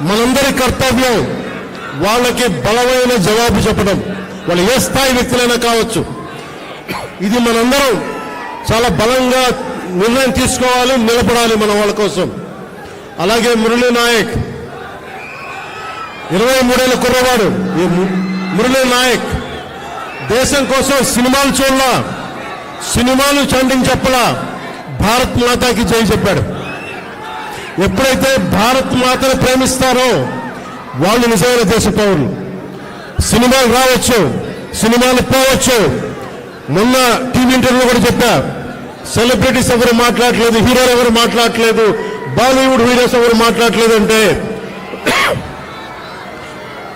మనందరి కర్తవ్యం వాళ్ళకి బలమైన జవాబు చెప్పడం. వాళ్ళు ఏ స్థాయి వ్యక్తులైనా కావచ్చు. ఇది మనందరం చాలా బలంగా నిర్ణయం తీసుకోవాలి నిలబడాలి మన వాళ్ళ కోసం. అలాగే మురళీ నాయక్. ఇరవై మూడేళ్ళ కుర్రవాడు. ఈ ము- మురళీ నాయక్. దేశం కోసం సినిమాలు చూడలా. సినిమాలు చండింగ్ చెప్పలా. భారత్ మాతాకి జై చెప్పాడు. ఎప్పుడైతే భారత్ మాతను ప్రేమిస్తారో వాళ్ళు నిజమైన దేశ పౌరులు. సినిమాలు రావచ్చు సినిమాలు పోవచ్చు. మొన్న టీవీ ఇంటర్వ్యూ కూడా చెప్పా సెలబ్రిటీస్ ఎవరు మాట్లాడలేదు హీరోలు ఎవరు మాట్లాడలేదు బాలీవుడ్ హీరోస్ ఎవరు మాట్లాడలేదు అంటే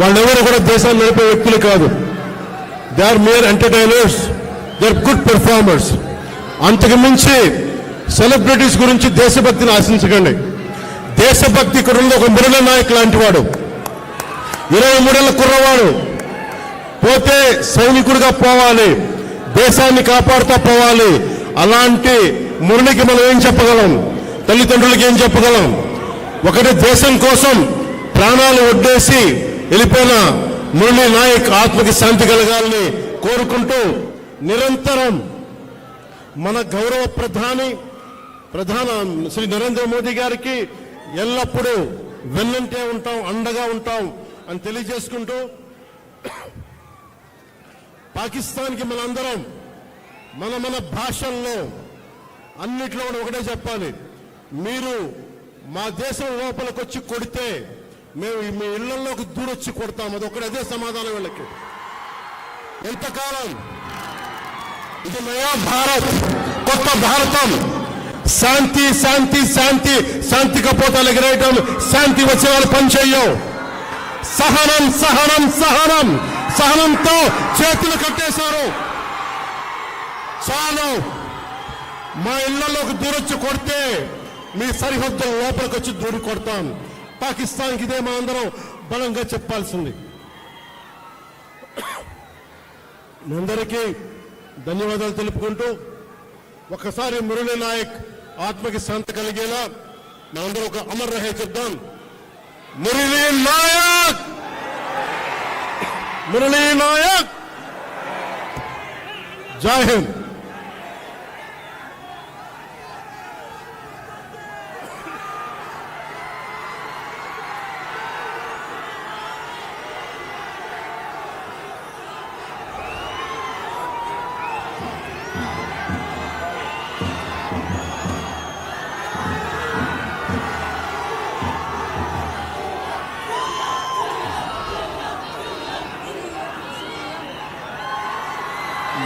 వాళ్ళెవరు కూడా దేశాన్ని నడిపే వ్యక్తులు కాదు. They are mere entertainers they are good performers అంతకు మించి సెలబ్రిటీస్ గురించి దేశభక్తిని ఆశించకండి. దేశభక్తి కుర్రలో ఒక మురళ నాయక్ లాంటి వాడు. ఇరవై మూడేళ్ళ కుర్రవాడు. పోతే సైనికుడిగా పోవాలి. దేశాన్ని కాపాడుతూ పోవాలి. అలాంటి మురళికి మనం ఏం చెప్పగలం? తల్లిదండ్రులకి ఏం చెప్పగలం? ఒకటి దేశం కోసం ప్రాణాలు ఒడ్డేసి వెళ్ళిపోయిన మురళి నాయక్ ఆత్మకి శాంతి కలగాలని కోరుకుంటూ నిరంతరం మన గౌరవ ప్రధాని ప్రధాన శ్రీ నరేంద్ర మోదీ గారికి ఎల్లప్పుడూ వెన్నంటే ఉంటాం అండగా ఉంటాం అని తెలియజేసుకుంటూ పాకిస్తాన్కి మనందరం మన మన భాషల్లో అన్నిట్లో కూడా ఒకటే చెప్పాలి. మీరు మా దేశం లోపలికి వచ్చి కొడితే మేము మీ ఇళ్ళలోకి దూరొచ్చి కొడతాం. అది ఒకటి అదే సమాధానం వీళ్ళకి. ఎంతకాలం? ఇది నయా భారత్ కొత్త భారతం. శాంతి శాంతి శాంతి శాంతి కపోతాలు ఎగిరేయటం శాంతి వచ్చే వాళ్ళు పనిచేయం సహనం సహనం సహనం సహనంతో చేతులు కట్టేశారు. చాలు. మా ఇళ్ళలోకి దూరొచ్చి కొడితే మీ సరిహద్దుల లోపలికి వచ్చి దూరి కొడతాం. పాకిస్తాన్కి ఇదే మా అందరం బలంగా చెప్పాల్సింది. మీ అందరికీ ధన్యవాదాలు తెలుపుకుంటూ ఒకసారి మురళీ నాయక్ ఆత్మకి శాంతి కలిగేలా మనందరం ఒక అమర్ రహే చెప్దాం మురళీ నాయక్ మురళీ నాయక్ జై హింద్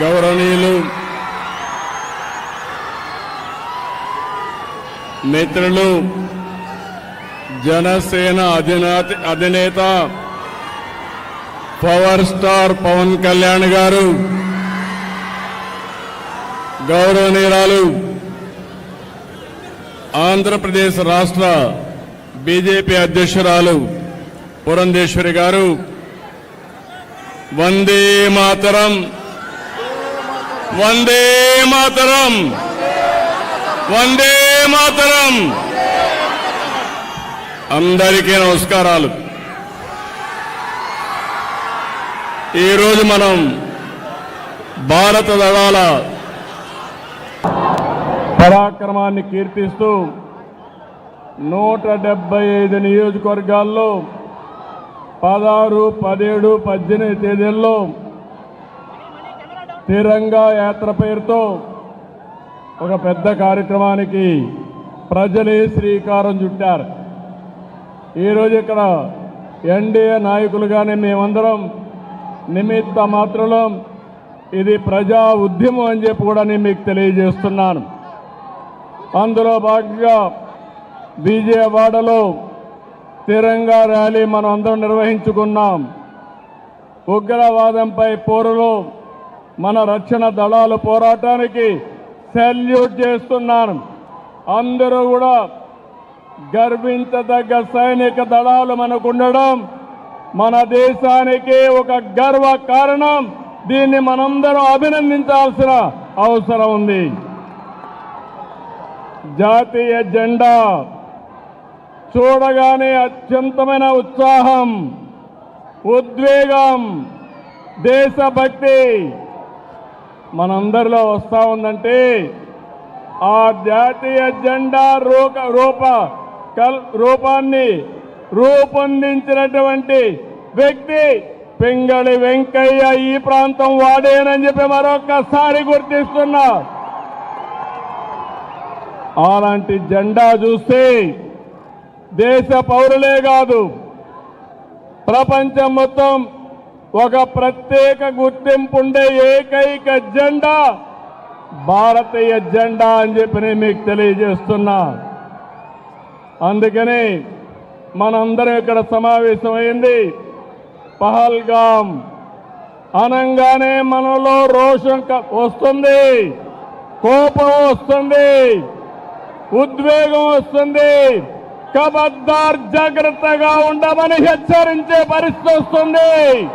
గౌరవనీయులు మిత్రులు జనసేన అధినేత అధినేత పవర్ స్టార్ పవన్ కళ్యాణ్ గారు గౌరవనీయురాలు ఆంధ్రప్రదేశ్ రాష్ట్ర బీజేపీ అధ్యక్షురాలు పురంధేశ్వరి గారు వందే మాతరం. వందే మాతరం. వందే మాతరం. అందరికీ నమస్కారాలు. ఈరోజు మనం భారత దళాల పరాక్రమాన్ని కీర్తిస్తూ నూట డెబ్బై ఐదు నియోజకవర్గాల్లో పదహారు పదిహేడు పద్దెనిమిది తేదీల్లో తిరంగా యాత్ర పేరుతో ఒక పెద్ద కార్యక్రమానికి ప్రజలే శ్రీకారం చుట్టారు. ఈరోజు ఇక్కడ ఎన్డీఏ నాయకులుగానే మేమందరం నిమిత్త మాత్రలో ఇది ప్రజా ఉద్యమం అని చెప్పి కూడా నేను మీకు తెలియజేస్తున్నాను. అందులో భాగంగా విజయవాడలో తిరంగా ర్యాలీ మనం అందరం నిర్వహించుకున్నాం. ఉగ్రవాదంపై పోరులో మన రక్షణ దళాలు పోరాటానికి సెల్యూట్ చేస్తున్నాను. అందరూ కూడా గర్వించదగ్గ సైనిక దళాలు మనకు ఉండడం మన దేశానికి ఒక గర్వ కారణం. దీన్ని మనందరం అభినందించాల్సిన అవసరం ఉంది. జాతీయ జెండా చూడగానే అత్యంతమైన ఉత్సాహం ఉద్వేగం దేశభక్తి మనందరిలో వస్తా ఉందంటే ఆ జాతీయ జెండా రూప రూప కల్ రూపాన్ని రూపొందించినటువంటి వ్యక్తి పింగళి వెంకయ్య ఈ ప్రాంతం వాడేనని చెప్పి మరొకసారి గుర్తిస్తున్నా. అలాంటి జెండా చూస్తే దేశ పౌరులే కాదు ప్రపంచం మొత్తం ఒక ప్రత్యేక గుర్తింపు ఉండే ఏకైక జెండా భారతీయ జెండా అని చెప్పి నేను మీకు తెలియజేస్తున్నా. అందుకని మనందరం ఇక్కడ సమావేశమైంది. పహల్గాం అనంగానే మనలో రోషం క- వస్తుంది కోపం వస్తుంది ఉద్వేగం వస్తుంది. కబద్దార్ జాగ్రత్తగా ఉండమని హెచ్చరించే పరిస్థితి వస్తుంది.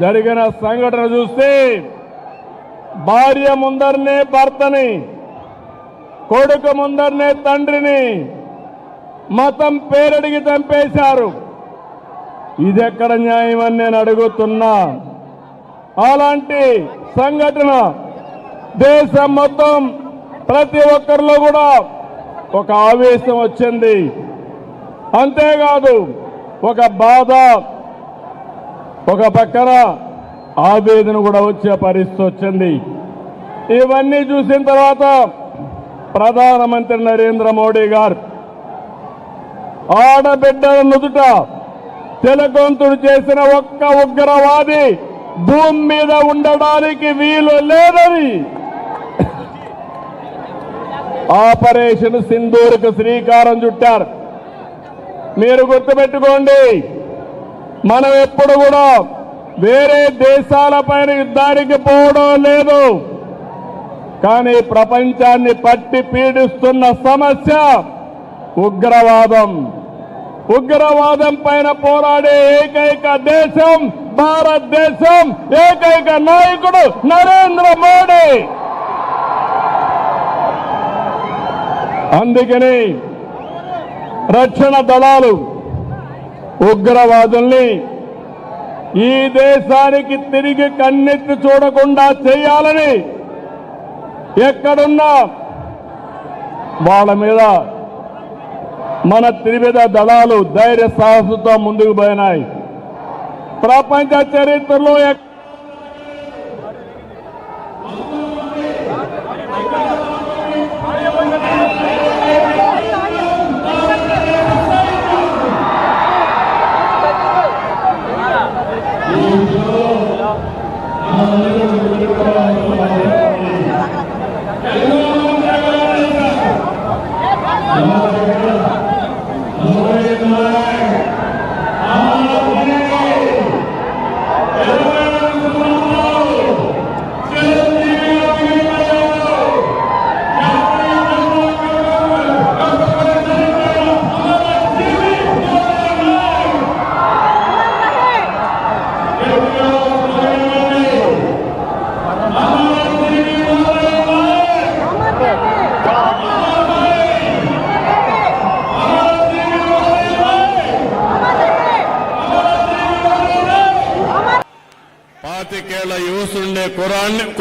జరిగిన సంఘటన చూస్తే భార్య ముందరనే భర్తని కొడుకు ముందరనే తండ్రిని మతం పేరడిగి చంపేశారు. ఇదెక్కడ న్యాయం అని నేను అడుగుతున్నా. అలాంటి సంఘటన దేశం మొత్తం ప్రతి ఒక్కరిలో కూడా ఒక ఆవేశం వచ్చింది. అంతేకాదు ఒక బాధ ఒక పక్కన ఆవేదన కూడా వచ్చే పరిస్థితి వచ్చింది. ఇవన్నీ చూసిన తర్వాత ప్రధానమంత్రి నరేంద్ర మోడీ గారు ఆడబిడ్డల నుదుట తెలకొంతుడు చేసిన ఒక్క ఉగ్రవాది భూమి మీద ఉండడానికి వీలు లేదని ఆపరేషన్ సింధూరుకు శ్రీకారం చుట్టారు. మీరు గుర్తుపెట్టుకోండి మనం ఎప్పుడు కూడా వేరే దేశాల పైన యుద్ధానికి పోవడం లేదు. కానీ ప్రపంచాన్ని పట్టి పీడిస్తున్న సమస్య ఉగ్రవాదం. ఉగ్రవాదం పైన పోరాడే ఏకైక దేశం భారతదేశం. ఏకైక నాయకుడు నరేంద్ర మోడీ. అందుకని రక్షణ దళాలు ఉగ్రవాదుల్ని ఈ దేశానికి తిరిగి కన్నెత్తి చూడకుండా చేయాలని ఎక్కడున్నా వాళ్ళ మీద మన త్రివిధ దళాలు ధైర్య సాహసంతో ముందుకు పోయినాయి. ప్రపంచ చరిత్రలో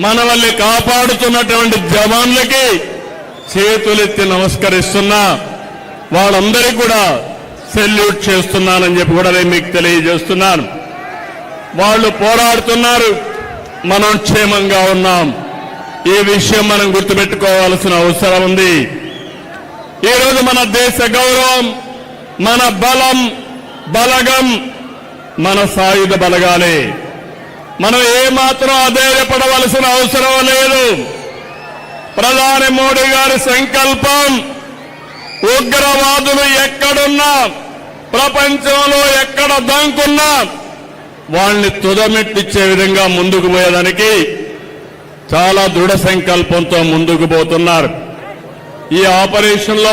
మనవల్ని కాపాడుతున్నటువంటి జవాన్లకి చేతులెత్తి నమస్కరిస్తున్నా. వాళ్ళందరికీ కూడా సెల్యూట్ చేస్తున్నానని చెప్పి కూడా నేను మీకు తెలియజేస్తున్నాను. వాళ్ళు పోరాడుతున్నారు. మనం క్షేమంగా ఉన్నాం. ఈ విషయం మనం గుర్తుపెట్టుకోవాల్సిన అవసరం ఉంది. ఈరోజు మన దేశ గౌరవం మన బలం బలగం మన సాయుధ బలగాలే. మనం ఏమాత్రం అధైర్యపడవలసిన అవసరం లేదు. ప్రధాని మోడీ గారి సంకల్పం ఉగ్రవాదులు ఎక్కడున్నా ప్రపంచంలో ఎక్కడ దంకున్నా వాళ్ళని తుదమెట్టిచ్చే విధంగా ముందుకు పోయేదానికి చాలా దృఢ సంకల్పంతో ముందుకు పోతున్నారు. ఈ ఆపరేషన్లో